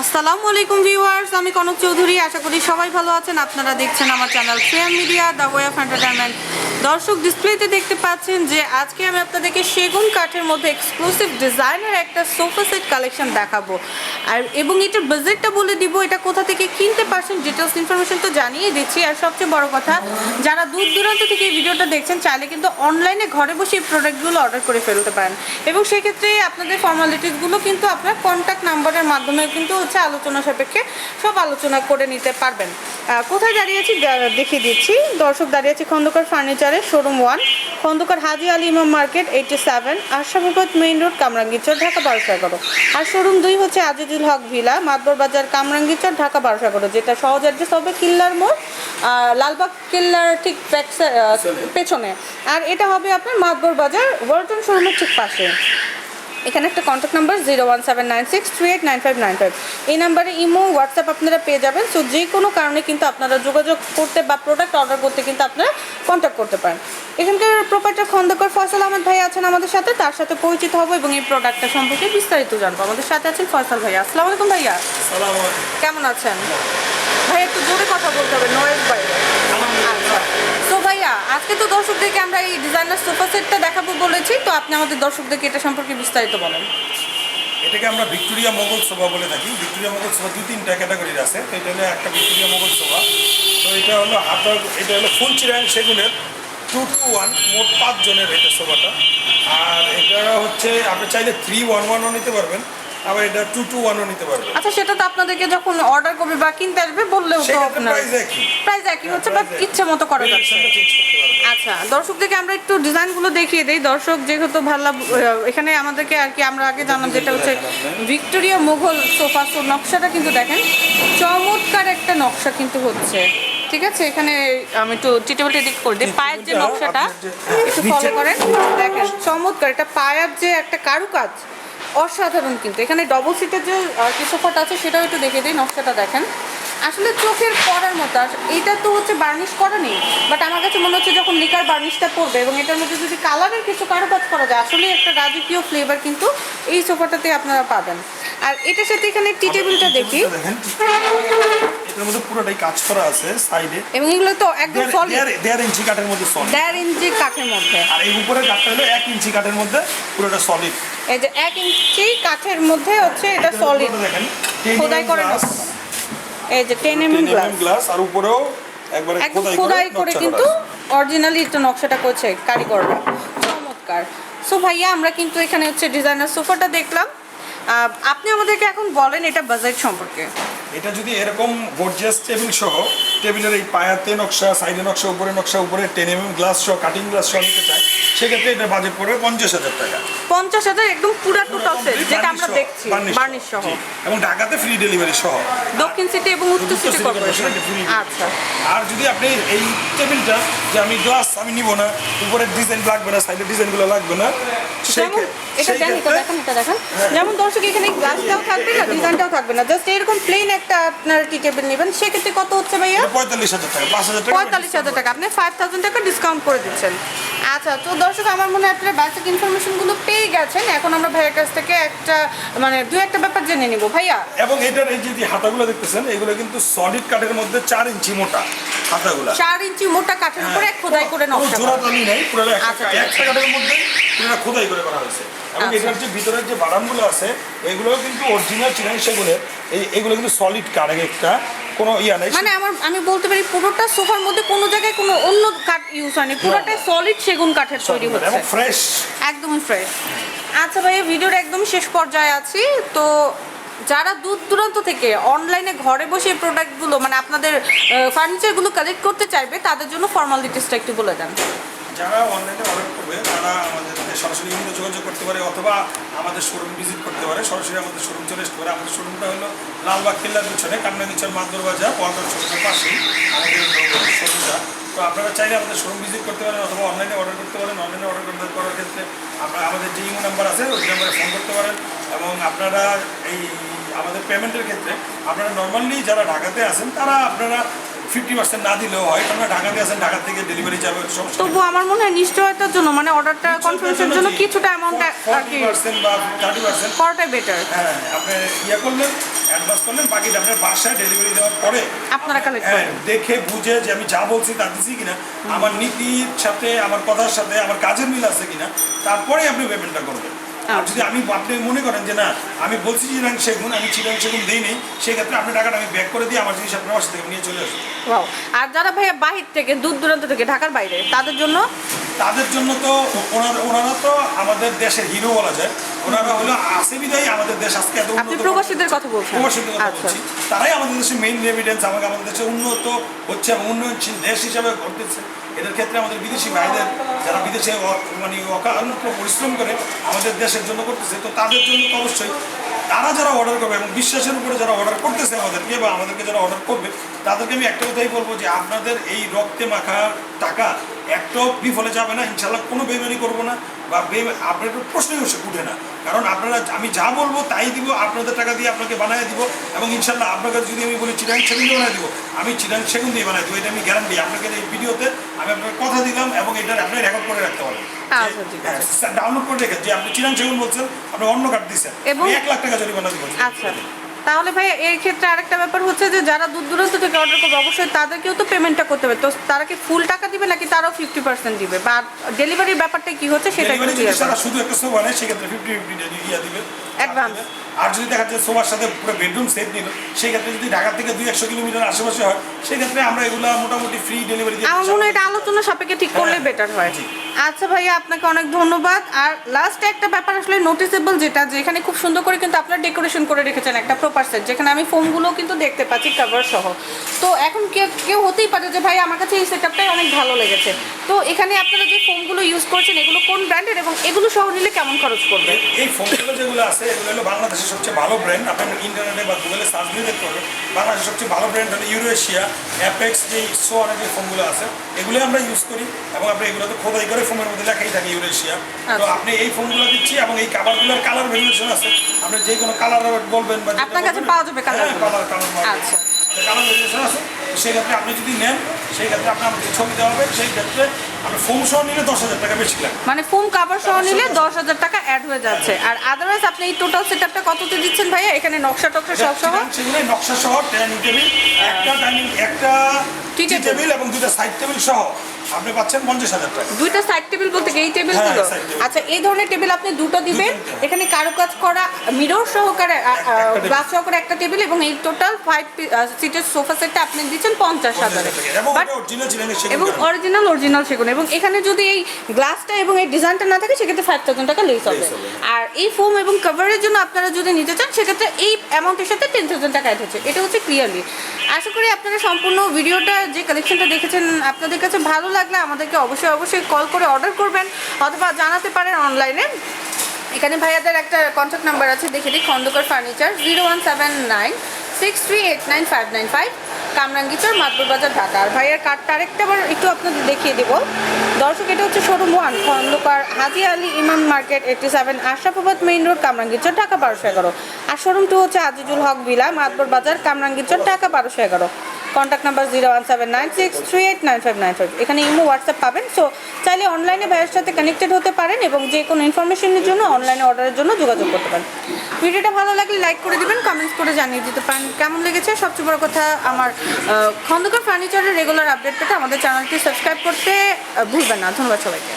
আসসালামু আলাইকুম ভিউয়ার্স, আমি কনক চৌধুরী। আশা করি সবাই ভালো আছেন। আপনারা দেখছেন আমার channel frame media, the way of entertainment দর্শক ডিসপ্লেতে দেখতে পাচ্ছেন যে আজকে আমি আপনাদেরকে সেগুন কাঠের মধ্যে এক্সক্লুসিভ ডিজাইনের একটা সোফা সেট কালেকশন দেখাবো। আর এবং এটার বাজেটটা বলে দিব, এটা কোথা থেকে কিনতে পারছেন ডিটেলস ইনফরমেশন তো জানিয়ে দিচ্ছি। আর সবচেয়ে বড় কথা, যারা দূর দূরান্ত থেকে এই ভিডিওটা দেখছেন, চাইলে কিন্তু অনলাইনে ঘরে বসে এই প্রোডাক্টগুলো অর্ডার করে ফেলতে পারেন। এবং সেক্ষেত্রে আপনাদের ফর্মালিটিসগুলো কিন্তু আপনার কন্ট্যাক্ট নাম্বারের মাধ্যমে কিন্তু হচ্ছে আলোচনা সাপেক্ষে সব আলোচনা করে নিতে পারবেন। কোথায় দাঁড়িয়েছি দা- দেখিয়ে দিচ্ছি। দর্শক দাঁড়িয়েছি খন্দকার ফার্নিচারের showroom one Khandakar Haji Ali Imam market eighty seven Ashrafabad main road Kamrangirchar Dhaka বারোশো এগারো আর শোরুম দুই হচ্ছে আজিজুল হক ভিলা মাদবর বাজার কামরাঙ্গিচর ঢাকা বারোশো এগারো যেটা সহজ অ্যাড্রেস হবে কিল্লার মোড় আর লালবাগ কিল্লার ঠিক পেছনে। আর এটা হবে আপনার মাদবর বাজার ওয়ার্টন শোরুমের ঠিক পাশে। এখানে একটা contact number zero one seven nine six three eight nine five nine five এই নাম্বারে ইমো হোয়াটসঅ্যাপ আপনারা পেয়ে যাবেন। সো যে কোনো কারণে কিন্তু আপনারা যোগাযোগ করতে বা প্রোডাক্ট অর্ডার করতে কিন্তু আপনারা কন্ট্যাক্ট করতে পারেন। এখানকার প্রোপাইটার খন্দকার ফয়সাল আহমেদ ভাই আছেন আমাদের সাথে। তার সাথে পরিচিত হব এবং এই প্রোডাক্টটা সম্পর্কে বিস্তারিত জানব। আমাদের সাথে আছেন ফয়সাল ভাইয়া। আসসালামু আলাইকুম ভাইয়া। কেমন আছেন? ভাই একটু জোরে কথা বলতে হবে নয়েজ বাইরে। তো ভাইয়া, আজকে তো দর্শকদেরকে আমরা এই ডিজাইনার সোফা সেটটা দেখাবো বলেছি, তো আপনি আমাদের দর্শকদেরকে এটা সম্পর্কে বিস্তারিত বলেন। এটাকে আমরা ভিক্টোরিয়া মোগল সোফা বলে থাকি। ভিক্টোরিয়া মোগল সোফা দুই তিনটা ক্যাটাগরির আছে, তো এটা হলো একটা ভিক্টোরিয়া মোগল সোফা। তো এটা হলো আপনার এটা হলো ফুল চিরাং সেগুনের টু টু ওয়ান মোট পাঁচজনের এটা সোফাটা। আর এটা হচ্ছে, আপনি চাইলে থ্রি ওয়ান ওয়ানও নিতে পারবেন। আবার এটা টু টু ওয়ানও নিতে পারবেন আচ্ছা সেটা তো আপনাদেরকে যখন অর্ডার করবে বা কিনতে আসবে বললেও তো আপনার প্রাইস একই। প্রাইস একই হচ্ছে বা ইচ্ছে মতো করা যাচ্ছে। আচ্ছা দর্শকদেরকে আমরা একটু ডিজাইনগুলো দেখিয়ে দিই। দর্শক যেহেতু ভালো এখানে আমাদেরকে আর কি আমরা আগে জানলাম যেটা হচ্ছে ভিক্টোরিয়া মুঘল সোফা সো নকশাটা কিন্তু দেখেন চমৎকার একটা নকশা কিন্তু হচ্ছে। ঠিক আছে এখানে আমি একটু টিটেবিলটি দিক করে দিই। পায়ের যে নকশাটা একটু ফলো করেন। দেখেন চমৎকার। এটা পায়ের যে একটা কারুকাজ অসাধারণ কিন্তু। এখানে ডবল সিটের যে সোফাটা আছে সেটাও একটু দেখে দিই নকশাটা দেখেন। আসলে চোখের পড়ার মতো। আর এটা তো হচ্ছে বার্নিশ করা নেই। বাট আমার কাছে মনে হচ্ছে যখন লিকার বার্নিশটা পড়বে এবং এটার মধ্যে যদি কালারের কিছু কারুকাজ করা যায় আসলে একটা রাজকীয় ফ্লেভার কিন্তু এই সোফাটাতে আপনারা পাবেন। আর এটার সাথে এখানে টি টেবিলটা দেখি। এটার মধ্যে পুরোটাই কাজ করা আছে সাইডে এবং এগুলো তো একদম সলিড ইঞ্চি কাঠের মধ্যে সলিড ইঞ্চি কাঠের মধ্যে। আর এই উপরের কাঠটা হলো ইঞ্চি কাঠের মধ্যে পুরোটা সলিড এই যে এক ইঞ্চি কাঠের মধ্যে হচ্ছে এটা সলিড খোদাই করে। এই যে টেন এম গ্লাস আর উপরেও একবারে খোদাই করে কিন্তু অরিজিনালি এটা নকশাটা করছে কারিগররা। চমৎকার। সো ভাইয়া আমরা কিন্তু এখানে হচ্ছে ডিজাইনার সোফাটা দেখলাম। আপনি আমাদেরকে এখন বলেন এটা বাজেট সম্পর্কে। এটা যদি এরকম গর্জিয়াস টেবিল সহ টেবিলের এই পায়াতে নকশা সাইডে নকশা উপরে নকশা উপরে টেন এম গ্লাস সহ কাটিং গ্লাস সহ নিতে চাই সেক্ষেত্রে এটা বাজেট পড়বে পঞ্চাশ হাজার টাকা। পঞ্চাশ হাজার একদম পুরা টোটাল সেট যেটা আমরা দেখছি বার্নিশ সহ এবং ঢাকাতে ফ্রি ডেলিভারি সহ। দক্ষিণ সিটি এবং উত্তর সিটি কর্পোরেশন আচ্ছা। আর যদি আপনি এই টেবিলটা যে আমি গ্লাস আমি নিব না উপরের ডিজাইন লাগবে না সাইডের ডিজাইনগুলো লাগবে না যেমন এটা দেন এটা দেখেন এটা দেখেন। যেমন দর্শক এখানে গ্লাসটাও থাকবে না ডিজাইনটাও থাকবে না জাস্ট এরকম প্লেন একটা আপনার টি টেবিল নেবেন। সেক্ষেত্রে কত হচ্ছে ভাইয়া? পঁয়তাল্লিশ হাজার টাকা পাঁচ হাজার টাকা। পঁয়তাল্লিশ হাজার টাকা। আপনি ফাইভ থাউজেন্ড টাকা ডিসকাউন্ট করে দিচ্ছেন। আচ্ছা তো দর্শক আমার মনে হয় আপনারা বেসিক ইনফরমেশনগুলো পেয়ে গেছেন এখন আমরা ভাইয়ের কাছ থেকে একটা মানে দু একটা ব্যাপার জেনে নিব ভাইয়া এবং এটার এই যে হাতাগুলো দেখতেছেন এগুলো কিন্তু সলিড কাঠের মধ্যে চার ইঞ্চি মোটা হাতাগুলো চার ইঞ্চি মোটা কাঠের উপরে খোদাই করে নকশা জোড়া। টানি নাই পুরো একটা আচ্ছা। একটা কাঠের মধ্যে পুরো খোদাই করে করা হয়েছে এবং আচ্ছা। এটার যে ভিতরের যে বাদামগুলো আছে এগুলোও কিন্তু অরিজিনাল চিনাই সেগুলোর এই এগুলো কিন্তু সলিড কাঠ এক একটা কোনো ইয়া নাই। মানে আমার আমি বলতে পারি পুরোটা সোফার মধ্যে কোনো জায়গায় কোনো অন্য কাঠ ইউজ হয়নি। পুরোটাই সলিড সেগুন কাঠের তৈরি হচ্ছে। ফ্রেশ একদমই ফ্রেশ আচ্ছা ভাইয়া ভিডিওর একদম শেষ পর্যায়ে আছি। তো যারা দূর দূরান্ত থেকে অনলাইনে ঘরে বসে এই প্রোডাক্টগুলো মানে আপনাদের ফার্নিচারগুলো কালেক্ট করতে চাইবে তাদের জন্য ফর্মালিটিসটা একটু বলে দেন। যারা অনলাইনে অর্ডার করবে তারা আমাদের সাথে সরাসরি ইমেলে যোগাযোগ করতে পারে অথবা আমাদের শোরুম ভিজিট করতে পারে। সরাসরি আমাদের শোরুম চলে আসতে পারে। আমাদের শোরুমটা হলো লালবাগ কেল্লার পিছনে কামনাগিচর মাদুর বাজার ওয়াটার শোরুমের পাশেই আমাদের শোরুমটা তো আপনারা চাইলে আমাদের শোরুম ভিজিট করতে পারেন অথবা অনলাইনে অর্ডার করতে পারেন। অনলাইনে অর্ডার করার ক্ষেত্রে আমরা আমাদের যে ইমো নাম্বার আছে, ওই নাম্বারে ফোন করতে পারেন। এবং আপনারা এই আমাদের পেমেন্টের ক্ষেত্রে আপনারা নর্মালি যারা ঢাকাতে আছেন তারা আপনারা ফিফটি পার্সেন্ট না দিলেও হয়। কারণ ঢাকাতে আছেন ঢাকা থেকে ডেলিভারি যাবে তবু আমার মনে হয় নিশ্চয়তার জন্য মানে অর্ডারটা কনফার্মেশনের জন্য কিছুটা অ্যামাউন্ট কি পার্সেন্ট বা থার্টি পার্সেন্ট করাটাই বেটার হ্যাঁ আপনি ইয়ে করলেন অ্যাডভান্স করলেন বাকিটা আপনার বাসায় ডেলিভারি দেওয়ার পরে আপনারা collect হ্যাঁ, দেখে বুঝে যে আমি যা বলছি তা দিচ্ছি কিনা আমার নীতির সাথে আমার কথার সাথে আমার কাজের মিল আছে কিনা তারপরে আপনি পেমেন্টটা করবেন। আর। যদি আমি আপনি মনে করেন যে না আমি বলছি চিরাং সেগুন আমি চিরাং সেগুন দিইনি সেক্ষেত্রে আপনি টাকাটা আমি ব্যাক করে দিয়ে আমার জিনিস আপনার বাসা থেকে নিয়ে চলে আসুন ওয়াও আর যারা ভাইয়া বাহির থেকে দূর দূরান্ত থেকে ঢাকার বাইরে তাদের জন্য তাদের জন্য তো ওনারা ওনারা তো আমাদের দেশের হিরো বলা যায় ওনারা হলো বিদায় আমাদের দেশ আজকে এত আপনি প্রবাসীদের কথা বলছেন? প্রবাসীদের কথা আচ্ছা। বলছি। তারাই আমাদের দেশের মেইন রেভিডেন্স আমাকে আমাদের দেশে উন্নত হচ্ছে এবং উন্নয়নশীল দেশ হিসাবে করতেছে এদের ক্ষেত্রে আমাদের বিদেশি ভাইদের যারা বিদেশে মানে অকারণ পরিশ্রম করে আমাদের দেশের জন্য করতেছে তো তাদের জন্য তো অবশ্যই তারা যারা অর্ডার করবে এবং বিশ্বাসের উপরে যারা অর্ডার করতেছে আমাদেরকে বা আমাদেরকে যারা অর্ডার করবে তাদেরকে আমি একটা কথাই বলব যে আপনাদের এই রক্তে মাখা টাকা একটাও বিফলে যাবে না ইনশাল্লাহ কোনো বেমানি করব না। বা আপনার একটু প্রশ্নই উঠে উঠে না। কারণ আপনারা আমি যা বলব তাই দিব আপনাদের টাকা দিয়ে আপনাকে বানিয়ে দিব এবং ইনশাল্লাহ আপনাকে যদি আমি বলি চিরাং সেগুন দিয়ে বানিয়ে দিব আমি চিরাং সেগুন দিয়ে বানিয়ে দিব এটা আমি গ্যারান্টি আপনাকে এই ভিডিওতে আমি আপনাকে কথা দিলাম এবং এটা আপনি রেকর্ড করে রাখতে পারেন আচ্ছা, ডাউনলোড করে রেখে যে আপনি চিরাং সেগুন বলছেন আপনি অন্য কার্ড দিচ্ছেন। এক লাখ টাকা জরিমানা দিব। আচ্ছা। তাহলে ভাই এই ক্ষেত্রে আরেকটা ব্যাপার হচ্ছে যে যারা দূর দূরান্ত থেকে অর্ডার করবে অবশ্যই তাদেরকেও তো পেমেন্টটা করতে হবে। তো তারা কি ফুল টাকা দিবে নাকি তারাও ফিফটি পার্সেন্ট দিবে? বা ডেলিভারির ব্যাপারটা কি হচ্ছে সেটা একটু করুন। শুধু একটা সোফা নেয় সেক্ষেত্রে ফিফটি ফিফটি দিবে। Advance. আর যদি দেখা যাচ্ছে সোফার সাথে পুরো বেডরুম সেট নিল সেই ক্ষেত্রে যদি ঢাকা থেকে দুই একশো কিলোমিটার আশেপাশে হয় সেক্ষেত্রে আমরা এগুলো মোটামুটি ফ্রি ডেলিভারি দিয়ে আমার মনে হয় এটা আলোচনা সাপেক্ষে ঠিক করলে হ্যাঁ, বেটার হয়। আচ্ছা ভাইয়া আপনাকে অনেক ধন্যবাদ। আর লাস্ট একটা ব্যাপার আসলে নোটিসেবল যেটা যে এখানে খুব সুন্দর করে কিন্তু আপনারা ডেকোরেশন করে রেখেছেন একটা প্রপার সেট যেখানে আমি ফোমগুলো কিন্তু দেখতে পাচ্ছি কাভার সহ। তো এখন কেউ কেউ হতেই পারে যে, ভাই, আমার কাছে এই সেটআপটাই অনেক ভালো লেগেছে। তো এখানে আপনারা যে ফোনগুলো ইউজ করছেন, এগুলো কোন ব্র্যান্ডের এবং এগুলো সহ নিলে কেমন খরচ পড়বে? এই ফোনগুলো যেগুলো আছে এগুলো হলো বাংলাদেশের সবচেয়ে ভালো ব্র্যান্ড আপনি ইন্টারনেটে বা গুগলে সার্চ দিয়ে দেখতে পারবেন বাংলাদেশের সবচেয়ে ভালো ব্র্যান্ড হলো ইউরোশিয়া অ্যাপেক্স যে সো অনেক যে ফোনগুলো আছে এগুলো আমরা ইউজ করি এবং আমরা এগুলো তো খোদাই করে ফোনের মধ্যে লেখাই থাকে ইউরোশিয়া তো আচ্ছা। আপনি এই ফোনগুলো দিচ্ছি এবং এই কালারগুলোর কালার ভ্যারিয়েশন আছে আপনি যে কোনো কালার বলবেন বা আপনার কাছে পাওয়া যাবে colour পাওয়া যাবে। আচ্ছা। কালার ভ্যারিয়েশন আছে তো সেই ক্ষেত্রে আপনি যদি নেন সেই ক্ষেত্রে আপনার ছবি দেওয়া হবে সেই ক্ষেত্রে সহ নিলে টাকা বেশি মানে ফোম কাভার সহ নিলে দশ হাজার টাকা অ্যাড হয়ে যাচ্ছে। আর আদারওয়াইজ আপনি এই টোটাল সেটআপটা কততে দিচ্ছেন ভাইয়া? এখানে নকশা টকশা সব সহ? সেগুলো নকশা সহ ডাইনিং টেবিল একটা ডাইনিং একটা টি। টেবিল এবং দুটো সাইড টেবিল সহ। আপনি পাচ্ছেন পঞ্চাশ হাজার টাকা। দুইটা সাইড টেবিল বলতে এই টেবিলগুলো হ্যাঁ, table। আচ্ছা এই ধরনের টেবিল আপনি দুটো দিবেন। এখানে কারুকাজ করা মিরর সহকারে গ্লাস সহকারে একটা টেবিল এবং এই টোটাল ফাইভ সিটের সোফা সেটটা আপনি দিচ্ছেন পঞ্চাশ হাজারে। এবং অরিজিনাল অরিজিনাল সেগুন এবং এখানে যদি এই গ্লাসটা এবং এই ডিজাইনটা না থাকে সেক্ষেত্রে ফাইভ থাউজেন্ড টাকা লেস হবে। আর এই ফোম এবং কভারের জন্য আপনারা যদি নিতে চান সেক্ষেত্রে এই অ্যামাউন্টের সাথে টেন থাউজেন্ড টাকা অ্যাড হচ্ছে। এটা হচ্ছে ক্লিয়ারলি আশা করি আপনারা সম্পূর্ণ ভিডিওটা যে কালেকশনটা দেখেছেন আপনাদের কাছে ভালো লাগলে আমাদেরকে অবশ্যই অবশ্যই কল করে অর্ডার করবেন অথবা জানাতে পারেন অনলাইনে এখানে ভাইয়াদের একটা কন্ট্যাক্ট নাম্বার আছে, দেখে দিই, Khandakar furniture zero one seven nine six three eight nine five nine five Kamrangirchar Madbor Bazar Dhaka. আর ভাইয়ার কার্ডটা আরেকটা বার একটু আপনাদের দেখিয়ে দেবো। দর্শক, এটা হচ্ছে showroom one Khandakar Haji Ali Imam market eighty seven Ashrafabad main road Kamrangirchar, Dhaka বারোশো এগারো। আর শোরুম টু হচ্ছে আজিজুল হক বিলা মাদবুর বাজার কামরাঙ্গিচর, ঢাকা বারোশো এগারো। Contact number zero one seven nine six three eight nine five nine five এখানে ইমো হোয়াটসঅ্যাপ পাবেন। So চাইলে অনলাইনে ভাইয়ের সাথে কানেক্টেড হতে পারেন এবং যে কোনো ইনফরমেশনের জন্য অনলাইনে অর্ডারের জন্য যোগাযোগ করতে পারেন। ভিডিওটা ভালো লাগলে লাইক করে দিবেন কমেন্টস করে জানিয়ে দিতে পারেন। কেমন লেগেছে? সবচেয়ে বড় কথা, আমার খন্দকার ফার্নিচারের রেগুলার আপডেট পেতে আমাদের চ্যানেলটি সাবস্ক্রাইব করতে ভুলবেন না। ধন্যবাদ সবাইকে।